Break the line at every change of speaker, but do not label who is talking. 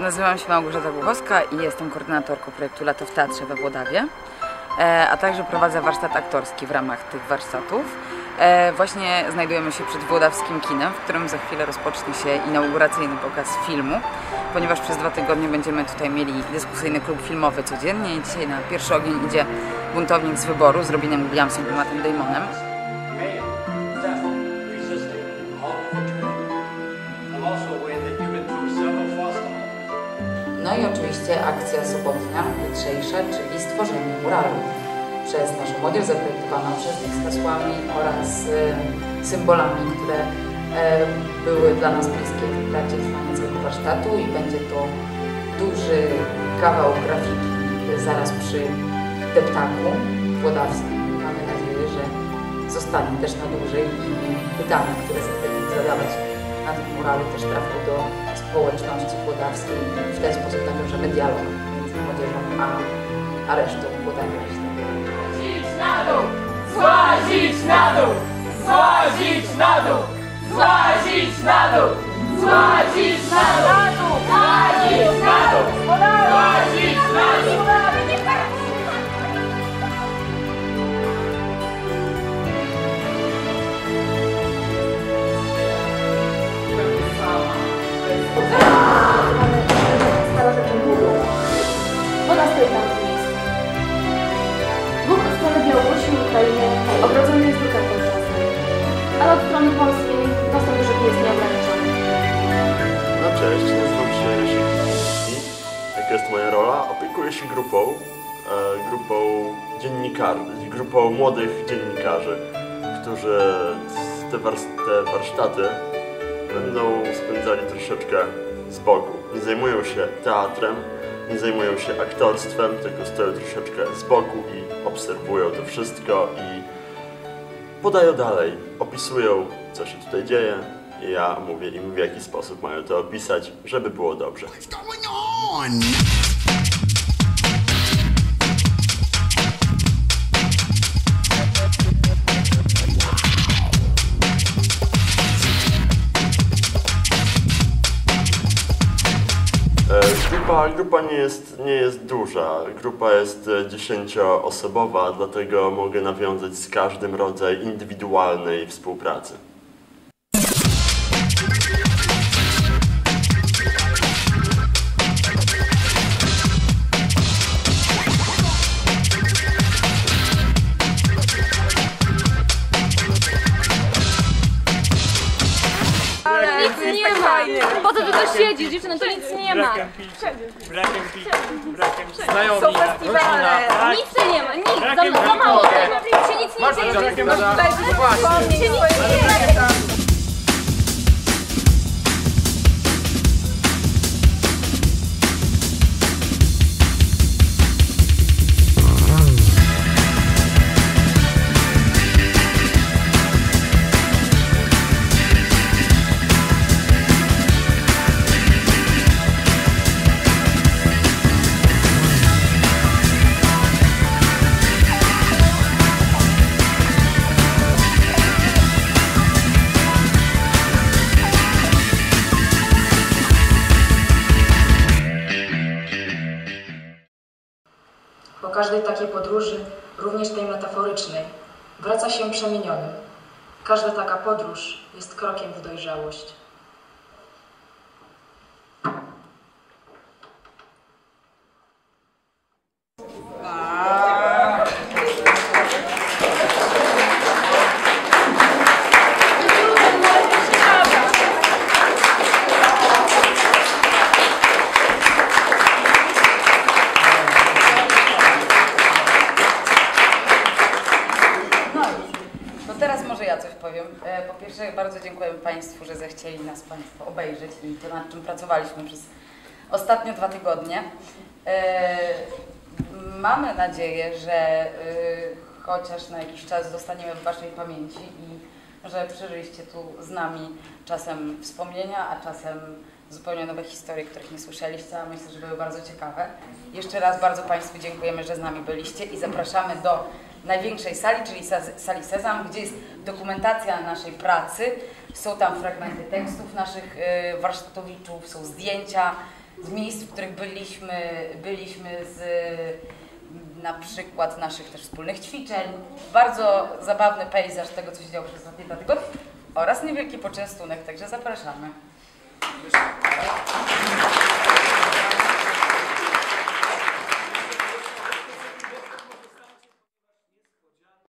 Nazywam się Małgorzata Głuchowska i jestem koordynatorką projektu Lato w Teatrze we Włodawie, e, a także prowadzę warsztat aktorski w ramach tych warsztatów. E, Właśnie znajdujemy się przed Włodawskim Kinem, w którym za chwilę rozpocznie się inauguracyjny pokaz filmu, ponieważ przez dwa tygodnie będziemy tutaj mieli dyskusyjny klub filmowy codziennie i dzisiaj na pierwszy ogień idzie Buntownik z wyboru z Robinem Williamsem i Mattem Damonem. I oczywiście akcja sobotnia, jutrzejsza, czyli stworzenie muralu przez naszą młodzież zaprojektowaną przez nich z hasłami oraz e, symbolami, które e, były dla nas bliskie w trakcie trwania całego warsztatu i będzie to duży kawał grafiki zaraz przy deptaku włodawskim. Mamy nadzieję, że zostanie też na dłużej i pytania, które zadawać na tym muralu też trafią do społeczności włodawskiej i w ten sposób nawiążemy dialog między młodzieżą a, a resztą Włodawia.
Złazić na dół! Złazić na dół! Złazić na dół! Złazić na dół! Złazić na dół!
Jest
moja rola? Opiekuję się grupą, e, grupą dziennikarzy, grupą młodych dziennikarzy, którzy te, te warsztaty będą spędzali troszeczkę z boku. Nie zajmują się teatrem, nie zajmują się aktorstwem, tylko stoją troszeczkę z boku i obserwują to wszystko i podają dalej, opisują, co się tutaj dzieje. I ja mówię im, w jaki sposób mają to opisać, żeby było dobrze.
going on?
E, Grupa, grupa nie, jest, nie jest duża. Grupa jest e, dziesięcioosobowa, dlatego mogę nawiązać z każdym rodzaj indywidualnej współpracy.
Po co ty tu siedzisz, dziewczyno? To nic nie ma!
Brakiem picia, brakiem picia, brakiem znajomi,
Nic tu nie ma, nic! Za, za mało tego! Się nic nie dzieje!
brakiem
Się nic nie dzieje!
Każdej takiej podróży, również tej metaforycznej, wraca się przemienionym. Każda taka podróż jest krokiem w dojrzałość.
Może ja coś powiem. E, Po pierwsze bardzo dziękujemy Państwu, że zechcieli nas Państwo obejrzeć i to nad czym pracowaliśmy przez ostatnie dwa tygodnie. E, Mamy nadzieję, że e, chociaż na jakiś czas zostaniemy w Waszej pamięci i że przeżyliście tu z nami czasem wspomnienia, a czasem zupełnie nowe historie, których nie słyszeliście, a myślę, że były bardzo ciekawe. Jeszcze raz bardzo Państwu dziękujemy, że z nami byliście i zapraszamy do największej sali, czyli sa- sali Sezam, gdzie jest dokumentacja naszej pracy. Są tam fragmenty tekstów naszych y, warsztatowiczów, są zdjęcia, z miejsc, w których byliśmy, byliśmy z na przykład naszych też wspólnych ćwiczeń. Bardzo zabawny pejzaż tego, co się działo przez ostatnie dwa tygodnie oraz niewielki poczęstunek, także zapraszamy.